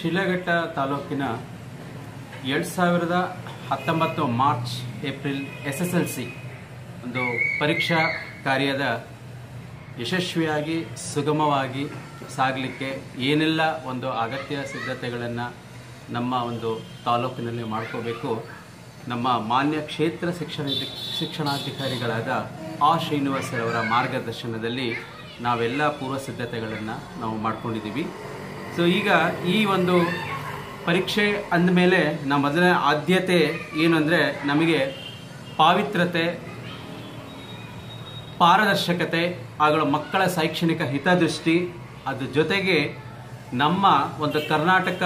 ಶಿಲಘಟ್ಟ ತಾಲೂಕಿನ ಎರಡು ಸಾವಿರದ ಹತ್ತೊಂಬತ್ತು March, April S S L C ಒಂದು ಪರೀಕ್ಷಾ ಕಾರ್ಯದ ಯಶಸ್ವಿಯಾಗಿ, ಸುಗಮವಾಗಿ ಸಾಗಲಿಕ್ಕೆ ಏನೆಲ್ಲ ಒಂದು ಅಗತ್ಯ ಸಿದ್ಧತೆಗಳನ್ನು ನಮ್ಮ ಒಂದು ತಾಲೂಕಿನಲ್ಲಿ ಮಾಡ್ಕೋಬೇಕು. ನಮ್ಮ ಮಾನ್ಯ ಕ್ಷೇತ್ರ ಶಿಕ್ಷಣ ಶಿಕ್ಷಣಾಧಿಕಾರಿಗಳಾದ ಆ ಶ್ರೀನಿವಾಸರವರ ಮಾರ್ಗದರ್ಶನದಲ್ಲಿ ನಾವೆಲ್ಲ ಪೂರ್ವ ಸಿದ್ಧತೆಗಳನ್ನು ನಾವು ಮಾಡ್ಕೊಂಡಿದ್ದೀವಿ. ಸೊ ಈಗ ಈ ಒಂದು ಪರೀಕ್ಷೆ ಅಂದಮೇಲೆ ನಮ್ಮ ಮೊದಲನೇ ಆದ್ಯತೆ ಏನು ನಮಗೆ ಪಾವಿತ್ರತೆ, ಪಾರದರ್ಶಕತೆ ಹಾಗೂ ಮಕ್ಕಳ ಶೈಕ್ಷಣಿಕ ಹಿತದೃಷ್ಟಿ, ಅದ್ರ ಜೊತೆಗೆ ನಮ್ಮ ಒಂದು ಕರ್ನಾಟಕ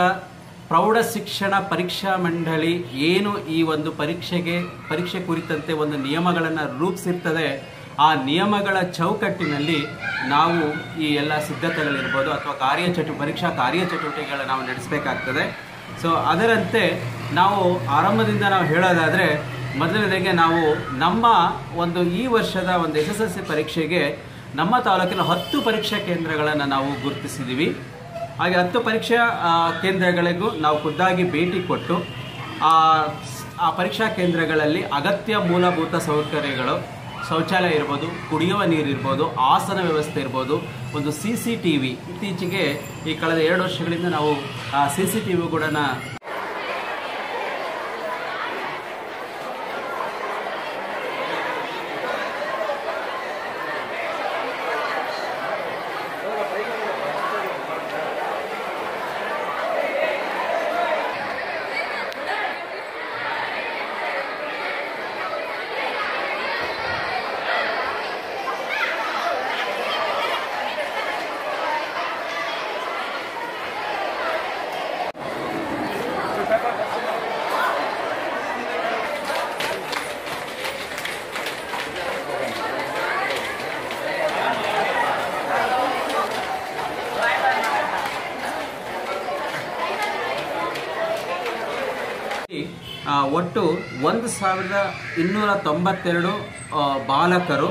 ಪ್ರೌಢ ಶಿಕ್ಷಣ ಪರೀಕ್ಷಾ ಮಂಡಳಿ ಏನು ಈ ಒಂದು ಪರೀಕ್ಷೆಗೆ, ಪರೀಕ್ಷೆ ಕುರಿತಂತೆ ಒಂದು ನಿಯಮಗಳನ್ನು ರೂಪಿಸಿರ್ತದೆ ಆ ನಿಯಮಗಳ ಚೌಕಟ್ಟಿನಲ್ಲಿ ನಾವು ಈ ಎಲ್ಲ ಸಿದ್ಧತೆಗಳಿರ್ಬೋದು ಅಥವಾ ಕಾರ್ಯಚಟು, ಪರೀಕ್ಷಾ ಕಾರ್ಯಚಟುವಟಿಕೆಗಳನ್ನ ನಾವು ನಡೆಸಬೇಕಾಗ್ತದೆ. ಸೊ ಅದರಂತೆ ನಾವು ಆರಂಭದಿಂದ ನಾವು ಹೇಳೋದಾದರೆ, ಮೊದಲನೇದಾಗಿ ನಾವು ನಮ್ಮ ಒಂದು ಈ ವರ್ಷದ ಒಂದು ಎಸ್ ಎಸ್ ಎಲ್ ಸಿ ಪರೀಕ್ಷೆಗೆ ನಮ್ಮ ತಾಲೂಕಿನ ಹತ್ತು ಪರೀಕ್ಷಾ ಕೇಂದ್ರಗಳನ್ನು ನಾವು ಗುರುತಿಸಿದ್ದೀವಿ ಹಾಗೆ ಹತ್ತು ಪರೀಕ್ಷಾ ಕೇಂದ್ರಗಳಿಗೂ ನಾವು ಖುದ್ದಾಗಿ ಭೇಟಿ ಕೊಟ್ಟು, ಆ ಆ ಪರೀಕ್ಷಾ ಕೇಂದ್ರಗಳಲ್ಲಿ ಅಗತ್ಯ ಮೂಲಭೂತ ಸೌಕರ್ಯಗಳು ಶೌಚಾಲಯ ಇರ್ಬೋದು, ಕುಡಿಯುವ ನೀರು ಇರ್ಬೋದು, ಆಸನ ವ್ಯವಸ್ಥೆ ಇರ್ಬೋದು, ಒಂದು ಸಿ ಸಿ ಟಿ ವಿ. ಇತ್ತೀಚೆಗೆ ಈ ಕಳೆದ ಎರಡು ವರ್ಷಗಳಿಂದ ನಾವು ಸಿ ಸಿ ಟಿ ವಿ ಕೂಡ ಒಟ್ಟು ಒಂದು ಸಾವಿರದ ಇನ್ನೂರ ತೊಂಬತ್ತೆರಡು ಬಾಲಕರು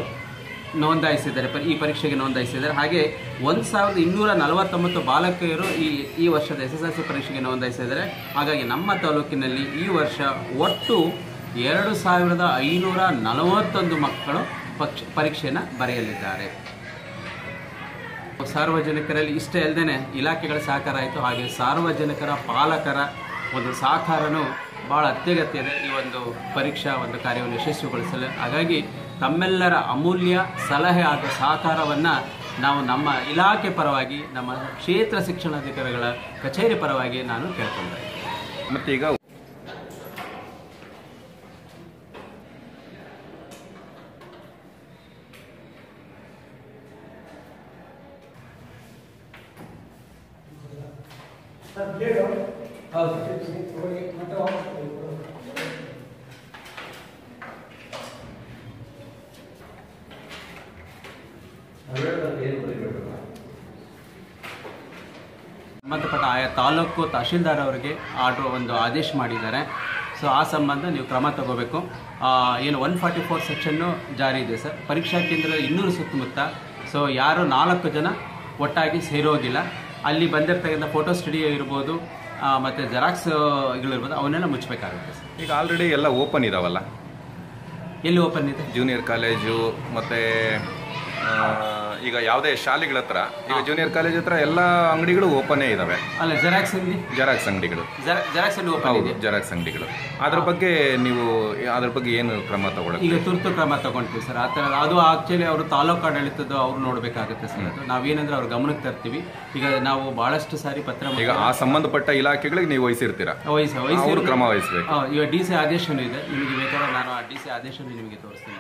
ನೋಂದಾಯಿಸಿದ್ದಾರೆ. ಈ ಪರೀಕ್ಷೆಗೆ ನೋಂದಾಯಿಸಿದ್ದಾರೆ. ಹಾಗೆ ಒಂದು ಸಾವಿರದ ಇನ್ನೂರ ನಲವತ್ತೊಂಬತ್ತು ಬಾಲಕಿಯರು ಈ ಈ ವರ್ಷದ ಎಸ್ ಎಸ್ ಎಲ್ ಸಿ ಪರೀಕ್ಷೆಗೆ ನೋಂದಾಯಿಸಿದ್ದಾರೆ. ಹಾಗಾಗಿ ನಮ್ಮ ತಾಲೂಕಿನಲ್ಲಿ ಈ ವರ್ಷ ಒಟ್ಟು ಎರಡು ಸಾವಿರದ ಐನೂರ ನಲವತ್ತೊಂದು ಮಕ್ಕಳು ಪಕ್ಷ, ಪರೀಕ್ಷೆಯನ್ನು ಬರೆಯಲಿದ್ದಾರೆ. ಸಾರ್ವಜನಿಕರಲ್ಲಿ ಇಷ್ಟೇ ಅಲ್ಲದೆ ಇಲಾಖೆಗಳ ಸಹಕಾರ ಆಯಿತು. ಹಾಗೆ ಸಾರ್ವಜನಿಕರ ಪಾಲಕರ ಒಂದು ಸಹಕಾರನೂ ಭಾಳ ಅತ್ಯಗತ್ಯ ಇದೆ ಈ ಒಂದು ಪರೀಕ್ಷಾ ಒಂದು ಕಾರ್ಯವನ್ನು ಯಶಸ್ವಿಗೊಳಿಸಲು. ಹಾಗಾಗಿ ತಮ್ಮೆಲ್ಲರ ಅಮೂಲ್ಯ ಸಲಹೆ ಹಾಗೂ ಸಹಕಾರವನ್ನು ನಾವು ನಮ್ಮ ಇಲಾಖೆ ಪರವಾಗಿ ನಮ್ಮ ಕ್ಷೇತ್ರ ಶಿಕ್ಷಣಾಧಿಕಾರಿಗಳ ಕಚೇರಿ ಪರವಾಗಿ ನಾನು ಕೇಳ್ಕೊಂಡೆ. ಮತ್ತೆ ಈಗ ಸಂಬಂಧಪಟ್ಟ ಆಯಾ ತಾಲೂಕು ತಹಶೀಲ್ದಾರ್ ಅವರಿಗೆ ಆರ್ಡ್ರ್ ಒಂದು ಆದೇಶ ಮಾಡಿದ್ದಾರೆ. ಸೊ ಆ ಸಂಬಂಧ ನೀವು ಕ್ರಮ ತಗೋಬೇಕು. ಏನು ಒನ್ ಫಾರ್ಟಿ ಫೋರ್ ಸೆಕ್ಷನ್ನು ಜಾರಿ ಇದೆ ಸರ್. ಪರೀಕ್ಷಾ ಕೇಂದ್ರ ಇನ್ನೂರು ಸುತ್ತಮುತ್ತ. ಸೊ ಯಾರು ನಾಲ್ಕು ಜನ ಒಟ್ಟಾಗಿ ಸೇರೋಗಿಲ್ಲ. ಅಲ್ಲಿ ಬಂದಿರ್ತಕ್ಕಂಥ ಫೋಟೋ ಸ್ಟುಡಿಯೋ ಇರ್ಬೋದು ಮತ್ತೆ ಜೆರಾಕ್ಸ್ ಇರ್ಬೋದು ಅವನ್ನೆಲ್ಲ ಮುಚ್ಚಬೇಕಾಗುತ್ತೆ ಸರ್. ಈಗ ಆಲ್ರೆಡಿ ಎಲ್ಲ ಓಪನ್ ಇದಾವಲ್ಲ? ಎಲ್ಲಿ ಓಪನ್ ಇದೆ? ಜೂನಿಯರ್ ಕಾಲೇಜು ಮತ್ತೆ ಈಗ ಯಾವುದೇ ಶಾಲೆಗಳ ಹತ್ರ ಈಗ ಜೂನಿಯರ್ ಕಾಲೇಜ್ ಹತ್ರ ಎಲ್ಲ ಅಂಗಡಿಗಳು ಓಪನೇ ಇದಾವೆ. ಅಲ್ಲ ಜೆರಾಕ್ಸ್ ಜೆರಾಕ್ಸ್ ಅಂಗಡಿಗಳು. ಜೆರಾಕ್ಸ್ ಅಲ್ಲಿ ಓಪನ್ ಹೌದು ಇದೆ. ಜೆರಾಕ್ಸ್ ಅಂಗಡಿಗಳು. ಅದ್ರ ಬಗ್ಗೆ ನೀವು ಅದ್ರ ಬಗ್ಗೆ ಏನು ಕ್ರಮ ತಗೊಳ್ಳಿ ಈಗ ತುರ್ತು ಕ್ರಮ ತಗೊಂತೀವಿ ಸರ್. ಆ ಥರ ಅದು ಆಕ್ಚುಲಿ ಅವರು ತಾಲೂಕು ಆಡಳಿತದ್ದು ಅವ್ರು ನೋಡಬೇಕಾಗುತ್ತೆ ಸರ್. ಅದು ನಾವೇನಂದ್ರೆ ಅವ್ರ ಗಮನಕ್ಕೆ ತರ್ತೀವಿ. ಈಗ ನಾವು ಬಹಳಷ್ಟು ಸಾರಿ ಪತ್ರ ಈಗ ಆ ಸಂಬಂಧಪಟ್ಟ ಇಲಾಖೆಗಳಿಗೆ ನೀವು ವಹಿಸಿರ್ತೀರಾ? ವಹಿಸ ವಹಿಸಿ ಅವರು ಕ್ರಮ ವಹಿಸಬೇಕು. ಈಗ ಡಿ ಸಿ ಆದೇಶನೂ ಇದೆ. ನಿಮಗೆ ಬೇಕಾದ್ರೆ ನಾನು ಆ ಡಿ ಸಿ ಆದೇಶನೂ ನಿಮಗೆ ತೋರಿಸ್ತೀನಿ.